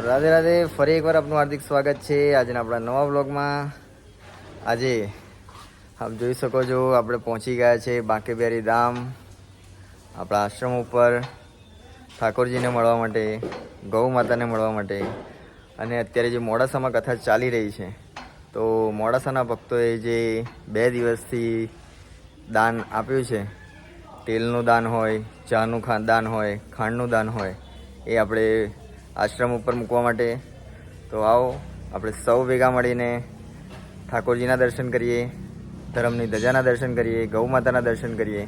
તો રાધે રાધે, ફરી એકવાર આપનું હાર્દિક સ્વાગત છે આજના આપણા નવા બ્લોગમાં આજે આપ જોઈ શકો છો, આપણે પહોંચી ગયા છે બાંકેબેરી ધામ, આપણા આશ્રમ ઉપર, ઠાકોરજીને મળવા માટે, ગૌ માતાને મળવા માટે. અને અત્યારે જે મોડાસામાં કથા ચાલી રહી છે, તો મોડાસાના ભક્તોએ જે બે દિવસથી દાન આપ્યું છે, તેલનું દાન હોય, ચાનું દાન હોય, ખાંડનું દાન હોય, એ આપણે આશ્રમ ઉપર મૂકવા માટે. તો આવો, આપણે સૌ ભેગા મળીને ઠાકોરજીના દર્શન કરીએ, ધર્મની ધજાના દર્શન કરીએ ગૌ માતાના દર્શન કરીએ.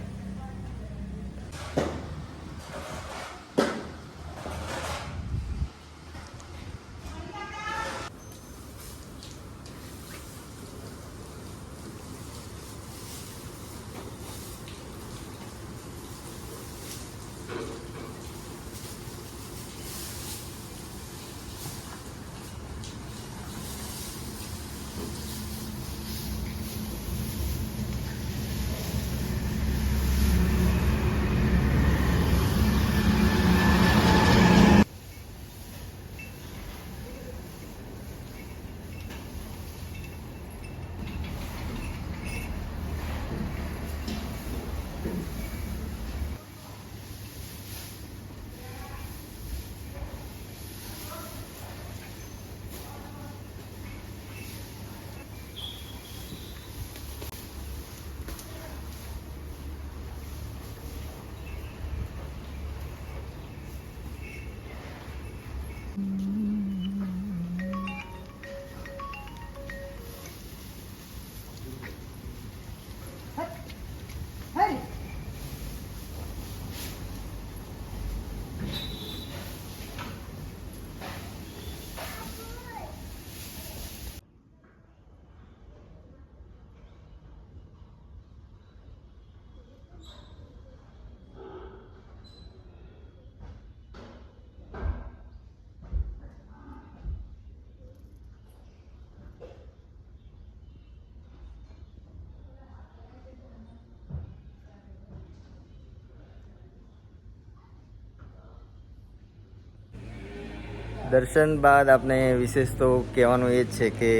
દર્શન બાદ આપણે વિશેષ તો કહેવાનું એ જ છે કે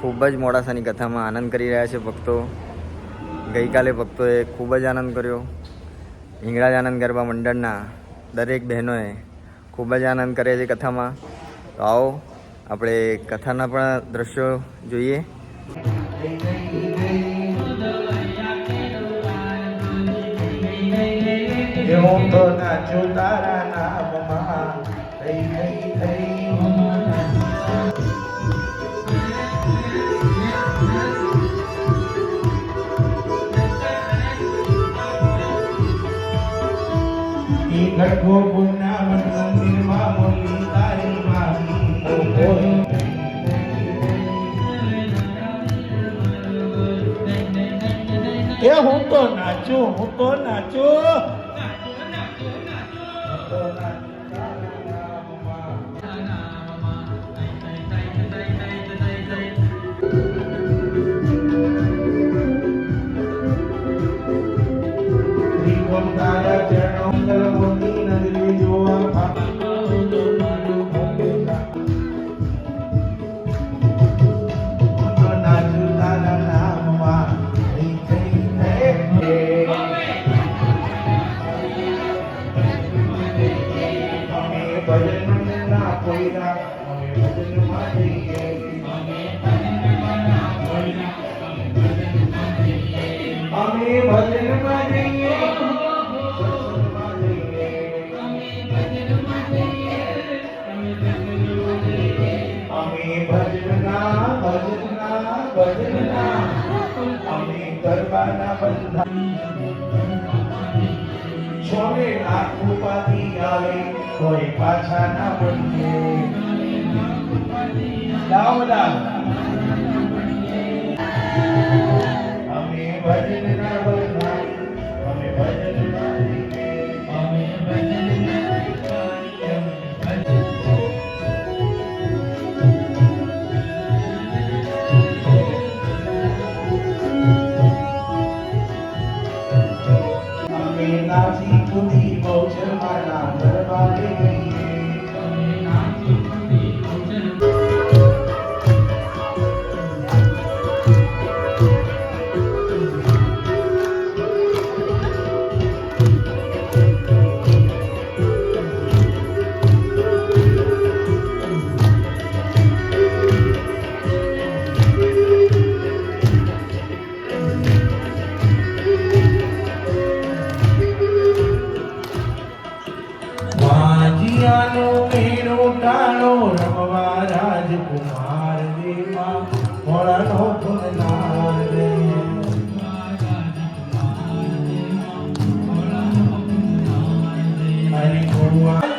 ખૂબ જ મોડાસાની કથામાં આનંદ કરી રહ્યા છે ભક્તો. ગઈકાલે ભક્તોએ ખૂબ જ આનંદ કર્યો. હિંગળાજ આનંદ ગરબા મંડળના દરેક બહેનોએ ખૂબ જ આનંદ કરે છે કથામાં. તો આવો, આપણે કથાના પણ દ્રશ્યો જોઈએ. હું તારા વૃંદાવન મંદિરમાં બોલી હું તો નાચું હું તો નાચું. અમે ભજનના કોઈના, અમે ભજનમાં જઈએ. અમે ભજનમાં જઈએ સત્સંગમાં જઈએ. અમે ભજનના ભજનના ભજનના અમે ગરબાના બંધા કોઈ પાછા ના લાવો બધા અમે ભજનના બંધાઈ અમે જીવીએ. અમે દુનિયાનો મેળો ટાણો રમવા રાજકુમાર દેવા મોળાનો ફૂલનાર દે હરી કોવા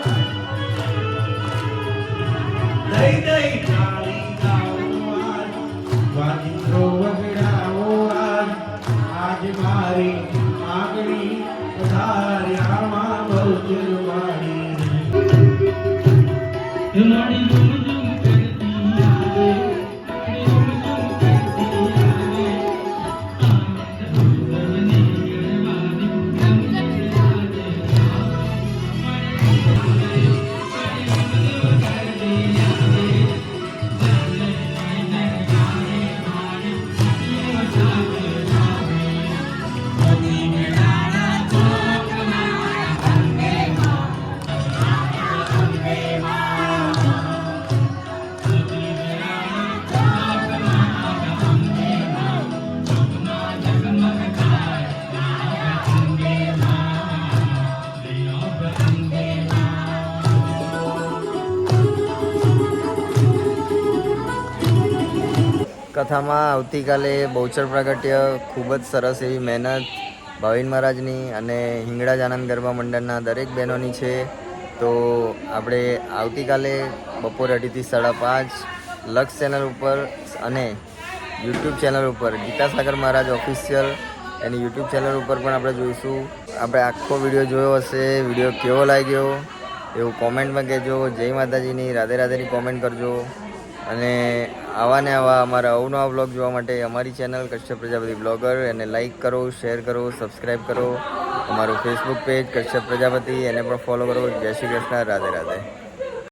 કથામાં આવતીકાલે બહુચર પ્રાગટ્ય ખૂબ જ સરસ એવી મહેનત ભાવિન મહારાજની અને હિંગળાજ આનંદ ગરબા મંડળના દરેક બહેનોની છે. તો આપણે આવતીકાલે બપોર અઢીથી સાડા પાંચ લક્ષ ચેનલ ઉપર અને યુટ્યુબ ચેનલ ઉપર ગીતાસાગર મહારાજ ઓફિશિયલ એની યુટ્યુબ ચેનલ ઉપર પણ આપણે જોઈશું. આપણે આખો વીડિયો જોયો હશે, વીડિયો કેવો લાગ્યો એવું કોમેન્ટમાં કહેજો. જય માતાજીની, રાધે રાધેની કોમેન્ટ કરજો. અને આવા ને આવા અમારા અવનવા બ્લોગ જોવા માટે અમારી ચેનલ કશ્યપ પ્રજાપતિ બ્લોગર એને લાઇક કરો શેર કરો સબસ્ક્રાઈબ કરો. અમારું ફેસબુક પેજ કશ્યપ પ્રજાપતિ, એને પણ ફોલો કરો. જય શ્રી કૃષ્ણ, રાધે રાધે.